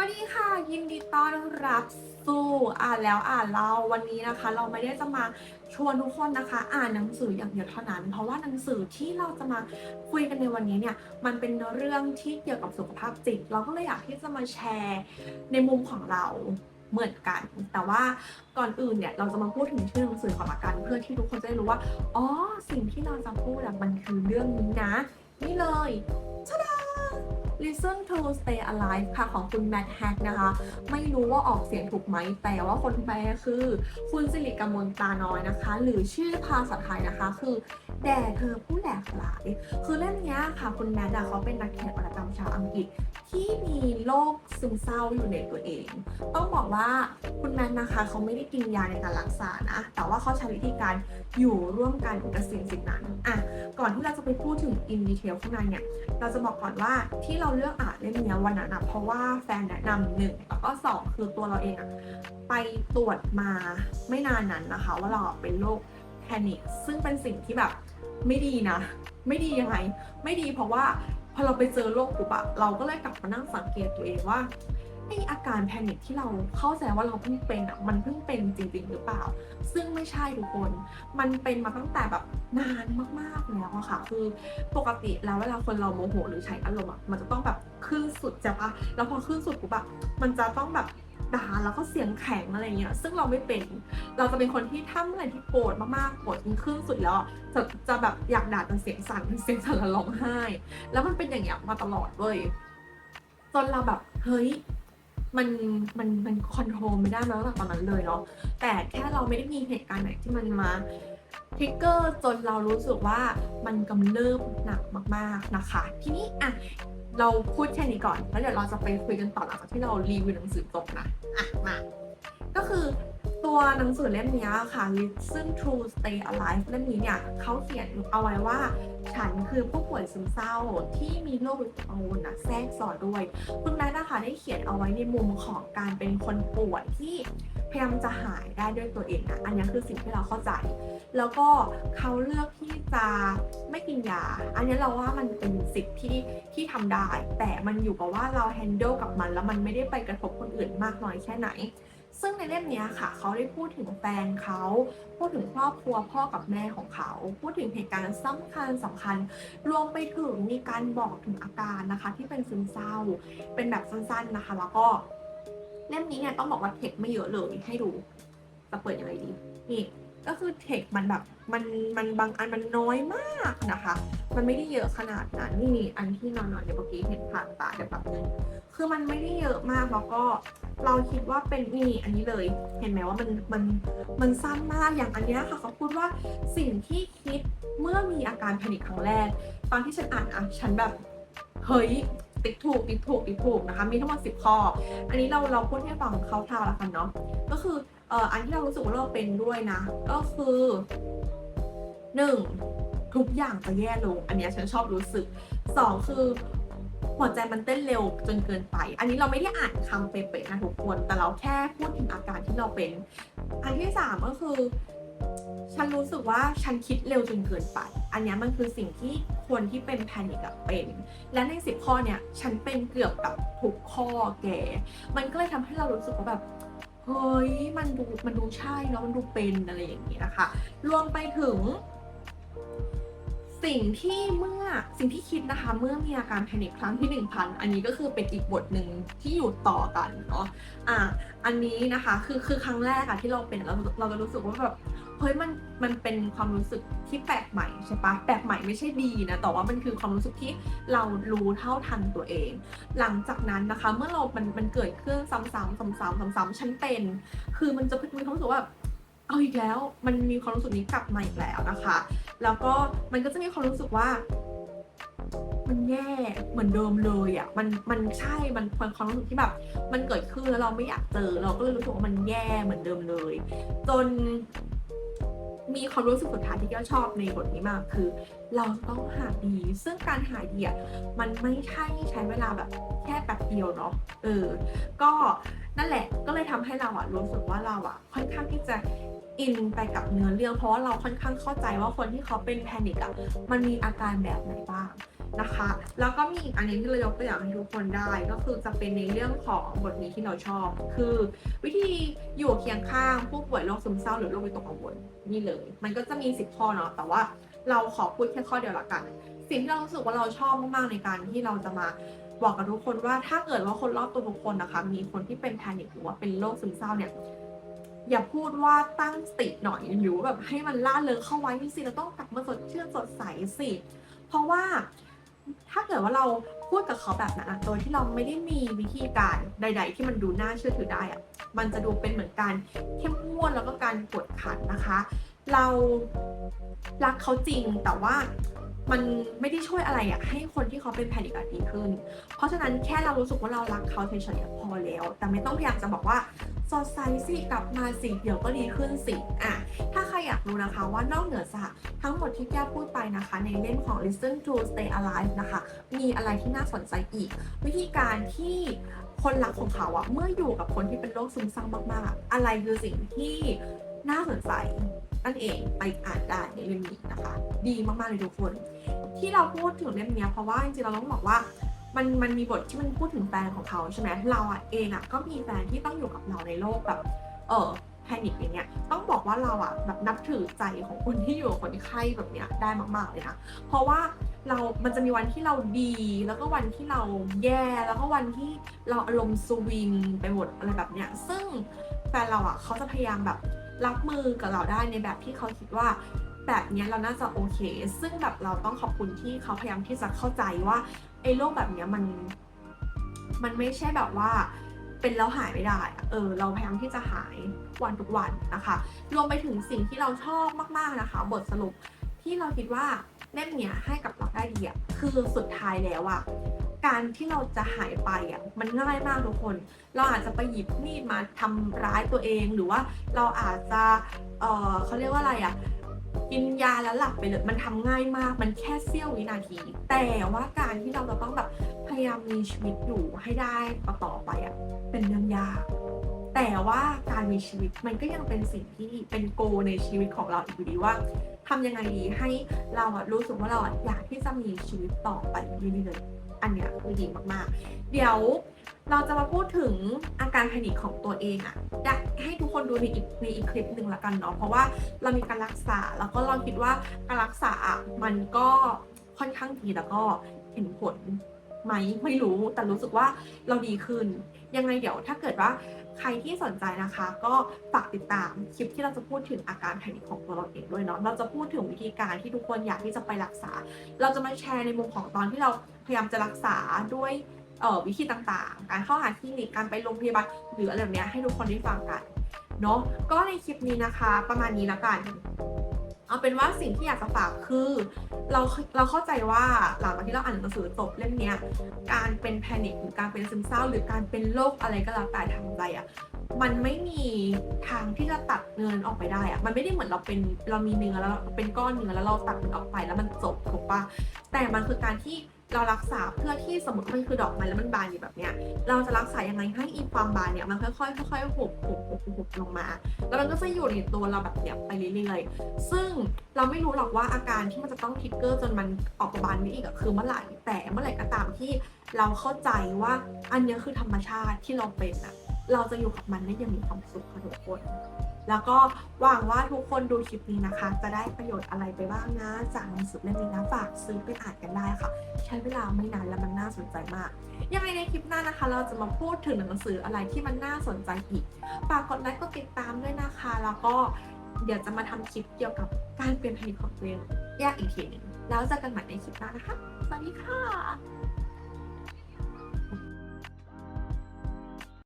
วัสดีค่ะ ยินดีต้อนรับสู่อ่านแล้วอ่านเล่าวันนี้นะคะ เราไม่ได้จะมาชวนทุกคนนะคะ อ่านหนังสืออย่างเดียวเท่านั้น เพราะว่าหนังสือที่เราจะมาคุยกันในวันนี้เนี่ยมันเป็นเรื่องที่เกี่ยวกับสุขภาพจิต เราก็เลยอยากที่จะมาแชร์ในมุมของเราเหมือนกัน แต่ว่าก่อนอื่นเนี่ยเราจะมาพูดถึงชื่อหนังสือก่อนละกัน เพื่อที่ทุกคนจะได้รู้ว่าอ๋อสิ่งที่เราจะพูดมันคือเรื่องนี้นะนี่เลย Listen to Stay Alive ค่ะของคุณแมทแฮกนะคะ ไม่รู้ว่าออกเสียงถูกไหม แต่ว่าคนแปลคือ คุณสิริกมลตาน้อยนะคะ หรือชื่อภาษาไทยนะคะคือ แด่เธอผู้แหลกหลาย คือเล่มเนี้ค่ะคุณแมทอะเขาเป็นนักเขียนวรรณกรรมชาวอังกฤษที่มีโรคซึมเศร้าอยู่ในตัวเอง ต้องบอกว่าคุณแมทนะคะเขาไม่ได้กินยาในการรักษานะ แต่ว่าเขาใช้วิธีการอยู่ร่วมกันกับสิ่งสิ่งนั้นอะก่อนที่เราจะไปพูดถึงอินดีเทลข้างในเนี่ย เราจะบอกก่อนว่าที่เราเลือกอ่านเล่มนี้วันนั้นอะเพราะว่าแฟนแนะนำหนึ่งแล้วก็สองคือตัวเราเองอะไปตรวจมาไม่นานนั้นนะคะ ว่าเราเป็นโรคแพนิคซึ่งเป็นสิ่งที่แบบ ไม่ดีนะ ไม่ดียังไง ไม่ดีเพราะว่าพอเราไปเจอโรคปุ๊บอะเราก็เลยกลับมานั่งสังเกตตัวเองว่าไออาการแพนิคที่เราเข้าใจว่าเราเพิ่งเป็นอะมันเพิ่งเป็นจริงๆหรือเปล่า ซึ่งไม่ใช่ทุกคน มันเป็นมาตั้งแต่แบบนานมากๆแล้วอะค่ะ คือปกติแล้วเวลาคนเราโมโหหรือใช้อารมณ์อะมันจะต้องแบบขึ้นสุดใช่ปะแล้วพอขึ้นสุดปุ๊บอะมันจะต้องแบบ ด่าแล้วก็เสียงแข็งอะไรเงี้ยซึ่งเราไม่เป็น เราจะเป็นคนที่ถ้าเมื่อไหร่ที่โกรธมากๆโกรธจนขึ้นสุดแล้วจะจะแบบอยากด่าจนเสียงสั่นเสียงสั่นแล้วร้องไห้ แล้วมันเป็นอย่างเงี้ยมาตลอดเว้ยจนเราแบบเฮ้ยมันมันมันคอนโทรลไม่ได้มาตั้งแต่ตอนนั้นเลยเนาะแต่แค่เราไม่ได้มีเหตุการณ์ไหนที่มันมาทริกเกอร์จนเรารู้สึกว่ามันกำเริบหนักมาก ๆนะคะ ทีนี้อะ เราพูดแค่นี้ก่อน แล้วเดี๋ยวเราจะไปคุยกันต่อหลังจากที่เรารีวิวหนังสือจบนะ อะ มา ก็คือตัวหนังสือเล่มนี้ค่ะ Listen to Stay Alive เล่มนี้เนี่ยเขาเขียนเอาไว้ว่า ฉันคือผู้ป่วยซึมเศร้าที่มีโรควิตกกังวลนะแทรกซ้อนด้วย คุณแม่นะคะได้เขียนเอาไว้ในมุมของการเป็นคนป่วยที่ พยายามจะหายได้ด้วยตัวเองนะอันนี้คือสิ่งที่เราเข้าใจ แล้วก็เขาเลือกที่จะไม่กินยา อันนี้เราว่ามันเป็นสิทธิ์ที่ที่ทำได้ แต่มันอยู่กับว่าเราแฮนเดิลกับมัน แล้วมันไม่ได้ไปกระทบคนอื่นมากน้อยแค่ไหน ซึ่งในเล่มนี้ค่ะ เขาได้พูดถึงแฟนเขา พูดถึงครอบครัวพ่อกับแม่ของเขา พูดถึงเหตุการณ์สำคัญสำคัญ รวมไปถึงมีการบอกถึงอาการนะคะ ที่เป็นซึมเศร้า เป็นแบบสั้นๆนะคะ แล้วก็ เล่มนี้เนี่ยต้องบอกว่าเทคไม่เยอะเลยให้ดูจะเปิดยังไงดี นี่ก็คือเทคมันแบบมันมันบางอันมันน้อยมากนะคะ มันไม่ได้เยอะขนาดนั้นนี่อันที่นอนๆเดี๋ยวเมื่อกี้เห็นผ่านตาเดี๋ยวแบบนึงคือมันไม่ได้เยอะมากแล้วก็เราคิดว่าเป็นนี่อันนี้เลย เห็นไหมว่ามันมันมันสั้นมากอย่างอันนี้ค่ะเขาพูดว่าสิ่งที่คิดเมื่อมีอาการแพนิคครั้งแรก ตอนที่ฉันอ่านอะฉันแบบเฮ้ย ติ๊กถูกติ๊กถูกติ๊กถูกนะคะ มีทั้งหมดสิบข้อ อันนี้เราเราพูดให้ฟังคร่าวๆแล้วกันเนาะ ก็คือเอ่ออันที่เรารู้สึกว่าเราเป็นด้วยนะ ก็คือหนึ่งทุกอย่างจะแย่ลง อันนี้ฉันชอบรู้สึกสองคือหัวใจมันเต้นเร็วจนเกินไป อันนี้เราไม่ได้อ่านคำเป๊ะๆนะทุกคน แต่เราแค่พูดถึงอาการที่เราเป็น อันที่สามก็คือ ฉันรู้สึกว่าฉันคิดเร็วจนเกินไป อันนี้มันคือสิ่งที่ คนที่เป็นแพนิคอะเป็น และในสิบข้อเนี่ยฉันเป็นเกือบกับทุกข้อแก มันก็เลยทำให้เรารู้สึกว่าแบบเฮ้ยมันดูมันดูใช่เนาะมันดูเป็นอะไรอย่างนี้นะคะ รวมไปถึง สิ่งที่เมื่อสิ่งที่คิดนะคะ เมื่อมีอาการแพนิคครั้งที่1,000 อันนี้ก็คือเป็นอีกบทหนึ่งที่อยู่ต่อกันเนาะอะอันนี้นะคะ คือคือครั้งแรกอะที่เราเป็นเราเราจะรู้สึกว่าแบบ เฮ้ยมันมันเป็นความรู้สึกที่แปลกใหม่ใช่ปะแปลกใหม่ไม่ใช่ดีนะแต่ว่ามันคือความรู้สึกที่เรารู้เท่าทันตัวเอง หลังจากนั้นนะคะ เมื่อเรา มันมันเกิดขึ้นซ้ำๆซ้ำๆซ้ำๆฉันเป็น คือมันจะมีความรู้สึกว่าเอาอีกแล้วมันมีความรู้สึกนี้กลับมาอีกแล้วนะคะ แล้วก็มันก็จะมีความรู้สึกว่า มันแย่เหมือนเดิมเลยอะ่ะมันมันใช่มันเป็นความรู้สึกที่แบบ มันเกิดขึ้นแล้วเราไม่อยากเจอ เราก็เลยรู้สึกว่ามันแย่เหมือนเดิมเลย จน มีความรู้สึกสุดท้ายที่แก้วชอบในบทนี้มากคือ เราต้องหาดี ซึ่งการหาดีอะมันไม่ใช่ใช้เวลาแบบแค่แป๊บเดียวเนาะเออ ก็นั่นแหละก็เลยทำให้เราอะรู้สึกว่าเราอะค่อนข้างที่จะอินไปกับเนื้อเรื่องเพราะว่าเราค่อนข้างเข้าใจว่าคนที่เขาเป็นแพนิคอะมันมีอาการแบบไหนบ้าง นะคะ แล้วก็มีอีกอันนึงที่เรายกตัวอย่างให้ทุกคนได้ ก็คือจะเป็นในเรื่องของบทนี้ที่เราชอบ คือ วิธีอยู่เคียงข้างผู้ป่วยโรคซึมเศร้าหรือโรควิตกกังวลนี่เลย มันก็จะมีสิบข้อเนาะแต่ว่าเราขอพูดแค่ข้อเดียวละกัน สิ่งที่เรารู้สึกว่าเราชอบมากๆในการที่เราจะมาบอกกับทุกคนว่าถ้าเกิดว่าคนรอบตัวทุกคนนะคะ มีคนที่เป็นแพนิคหรือว่าเป็นโรคซึมเศร้าเนี่ยอย่าพูดว่าตั้งสติหน่อยหรือว่แบบให้มันล่าเริงเข้าไว้นี่สิเราต้องกลับมาสดชื่นสดใสสิ เพราะว่า ถ้าเกิดว่าเราพูดกับเขาแบบนั้นอะโดยที่เราไม่ได้มีวิธีการใด ๆ ที่มันดูน่าเชื่อถือได้อะมันจะดูเป็นเหมือนการเข้มงวดแล้วก็การกดขันนะคะ เรารักเขาจริงแต่ว่ามันไม่ได้ช่วยอะไรอะให้คนที่เขาเป็นแพนิคอะดีขึ้น เพราะฉะนั้นแค่เรารู้สึกว่าเรารักเขาเฉยๆพอแล้ว แต่ไม่ต้องพยายามจะบอกว่าสดใสสิกลับมาสิเดี๋ยวก็ดีขึ้นสิอะถ้า รอยากรู้นะคะว่านอกเหนือจากทั้งหมดที่แก้พูดไปนะคะ ในเล่มของ Listen to Stay Alive นะคะ มีอะไรที่น่าสนใจอีก วิธีการที่คนรักของเขาอะเมื่ออยู่กับคนที่เป็นโรคซึมเศร้ามากๆ อะไรคือสิ่งที่น่าสนใจนั่นเองไปอ่านได้ในเล่มนี้นะคะ ดีมากๆเลยทุกคน ที่เราพูดถึงเล่มนี้เพราะว่าจริงๆเราต้องบอกว่ามันมันมีบทที่มันพูดถึงแฟนของเขาใช่ไหมเราอะเองอะก็มีแฟนที่ต้องอยู่กับเราในโลกแบบ เออ แพนิคอย่างเงี้ยต้องบอกว่าเราอะแบบนับถือใจของคนที่อยู่กับคนไข้แบบเนี้ยได้มากๆเลยนะเพราะว่าเรามันจะมีวันที่เราดี แล้วก็วันที่เราแย่ แล้วก็วันที่เราอารมณ์สวิงไปหมดอะไรแบบเนี้ย ซึ่งแฟนเราอะเขาจะพยายามแบบรับมือกับเราได้ในแบบที่เขาคิดว่า แบบเนี้ยเราน่าจะโอเค ซึ่งแบบเราต้องขอบคุณที่เขาพยายามที่จะเข้าใจว่าไอ้โรคแบบเนี้ยมัน มันไม่ใช่แบบว่า เป็นแล้วหายไม่ได้ เออ เราพยายามที่จะหายวันทุกวันนะคะ รวมไปถึงสิ่งที่เราชอบมากๆนะคะ บทสรุปที่เราคิดว่าเล่มเนี้ยให้กับเราได้ดีอะคือสุดท้ายแล้วอะการที่เราจะหายไปอะมันง่ายมากทุกคน เราอาจจะไปหยิบมีดมาทำร้ายตัวเองหรือว่าเราอาจจะเออเขาเรียกว่าอะไรอะ กินยาแล้วหลับไปเลยมันทำง่ายมากมันแค่เสี้ยววินาที แต่ว่าการที่เราจะต้องแบบพยายามมีชีวิตอยู่ให้ได้ต่อไปอะเป็นเรื่องยากแต่ว่าการมีชีวิตมันก็ยังเป็นสิ่งที่เป็นโกในชีวิตของเราอีกอยู่ดีว่าทำยังไงดีให้เราอะรู้สึกว่าเราอะอยากที่จะมีชีวิตต่อไปเรื่อยๆอันเนี้ยคือดีมากๆ เดี๋ยว เราจะมาพูดถึงอาการแพนิคของตัวเองอะอยากให้ทุกคนดูในอีกในอีกคลิปหนึ่งละกันเนาะเพราะว่าเรามีการรักษาแล้วก็เราคิดว่าการรักษาอะมันก็ค่อนข้างดีแล้วก็เห็นผลไหมไม่รู้แต่รู้สึกว่าเราดีขึ้น ยังไงเดี๋ยวถ้าเกิดว่าใครที่สนใจนะคะ ก็ฝากติดตามคลิปที่เราจะพูดถึงอาการแพนิคของตัวเราเองด้วยเนาะเราจะพูดถึงวิธีการที่ทุกคนอยากที่จะไปรักษา เราจะมาแชร์ในมุมของตอนที่เราพยายามจะรักษาด้วย เอ่อวิธีต่างๆ การเข้าหาคลินิกการไปโรงพยาบาลหรืออะไรแบบเนี้ยให้ทุกคนได้ฟังกันเนาะก็ในคลิปนี้นะคะ ประมาณนี้ละกัน เอาเป็นว่าสิ่งที่อยากจะฝากคือ เราเราเข้าใจว่าหลังจากที่เราอ่านหนังสือจบเล่มเนี้ยการเป็นแพนิคหรือการเป็นซึมเศร้า หรือการเป็นโรคอะไรก็แล้วแต่ทางใจอะมันไม่มีทางที่จะตัดเนื้อนั้นออกไปได้อะมันไม่ได้เหมือนเราเป็นเรามีเนื้อแล้วเราเป็นก้อนเนื้อแล้วเราตัดมันออกไปแล้วมันจบถูกปะแต่มันคือการที่ เรารักษาเพื่อที่สมมติมันคือดอกไม้แล้วมันบานอยู่แบบเนี้ย เราจะรักษายังไงให้อีความบานเนี่ยมันค่อยๆค่อยๆหุบหุบหุบหุบลงมา แล้วมันก็จะอยู่ในตัวเราแบบเนี้ยไปเรื่อยๆ ซึ่งเราไม่รู้หรอกว่าอาการที่มันจะต้องทิกเกอร์จนมันออกบานนี้อีกอคือเมื่อไหร่แต่เมื่อไหร่ก็ตามที่เราเข้าใจว่าอันนี้คือธรรมชาติที่เราเป็นอะเราจะอยู่กับมันได้อยังมีความสุขค่ะทุกคน แล้วก็หวังว่าทุกคนดูคลิปนี้นะคะ จะได้ประโยชน์อะไรไปบ้างนะ จากหนังสือเล่มนี้นะฝากซื้อไปอ่านกันได้ค่ะ ใช้เวลาไม่นานและมันน่าสนใจมาก ยังไงในคลิปหน้านะคะ เราจะมาพูดถึงหนังสืออะไรที่มันน่าสนใจอีกฝากกดไลค์กดติดตามด้วยนะคะ แล้วก็เดี๋ยวจะมาทำคลิปเกี่ยวกับการเปลี่ยนผลิตของตัวเองแยกอีกทีหนึ่งแล้วเจอกันใหม่ในคลิปหน้านะคะ สวัสดีค่ะ